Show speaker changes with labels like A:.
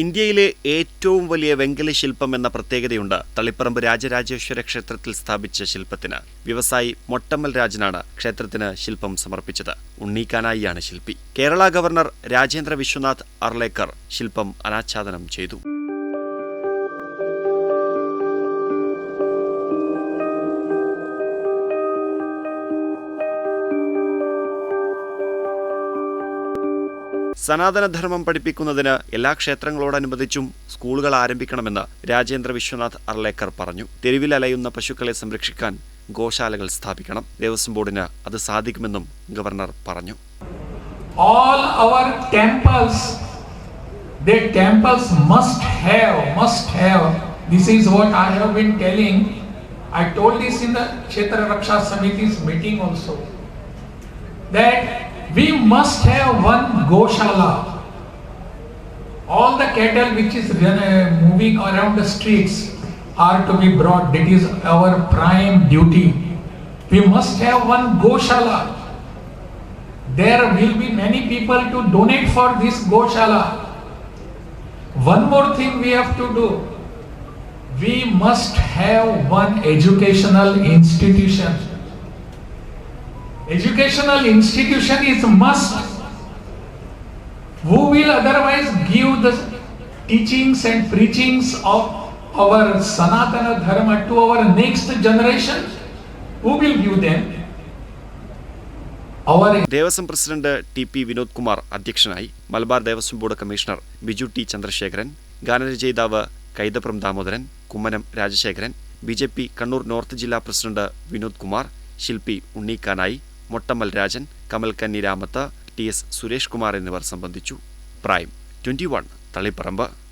A: ഇന്ത്യയിലെ ഏറ്റവും വലിയ വെങ്കല ശില്പം എന്ന പ്രത്യേകതയുണ്ട് തളിപ്പറമ്പ് രാജരാജേശ്വര ക്ഷേത്രത്തിൽ സ്ഥാപിച്ച ശില്പത്തിന്. വ്യവസായി മൊട്ടമ്മൽ രാജനാണ് ക്ഷേത്രത്തിന് ശില്പം സമർപ്പിച്ചത്. ഉണ്ണീക്കാനായിയാണ് ശില്പി. കേരള ഗവർണർ രാജേന്ദ്ര വിശ്വനാഥ് അർലേക്കർ ശില്പം അനാച്ഛാദനം ചെയ്തു. സനാതനധർമ്മം പഠിപ്പിക്കുന്നതിന് എല്ലാ ക്ഷേത്രങ്ങളോടനുബന്ധിച്ചും സ്കൂളുകൾ ആരംഭിക്കണമെന്ന് രാജേന്ദ്ര വിശ്വനാഥ് അർലേക്കർ പറഞ്ഞു. തെരുവിൽ അലയുന്ന പശുക്കളെ സംരക്ഷിക്കാൻ ഗോശാലകൾ സ്ഥാപിക്കണം. ദേവസ്വം ബോർഡിന് അത് സാധിക്കുമെന്നും ഗവർണർ പറഞ്ഞു.
B: All our temples their temples must have must have. This is what i have been telling. I told this in the kshetra raksha samiti's meeting also. That we must have one goshala all the cattle which is uh, moving around the streets are to be brought that is our prime duty we must have one goshala there will be many people to donate for this Goshala. One more thing we have to do. We must have one educational institution. Educational institution is must. Who will otherwise give the teachings and preachings of our Sanatana Dharma to our next generation? Who will give them?
A: Devaswom president T P Vinod Kumar അധ്യക്ഷനായി Malabar Devaswom board commissioner Biju T Chandrasekharan ഗാനരചയിതാവ് Kaithapram Damodaran Kummanam Rajasekharan B Kannur north ജില്ലാ president Vinod Kumar ശില്പി Unnikkanayi Mottammal Rajan Kamal Kanni Ramath T S Suresh Kumar എന്നിവർ സംബന്ധിച്ചു. Prime twenty one Taliparamba.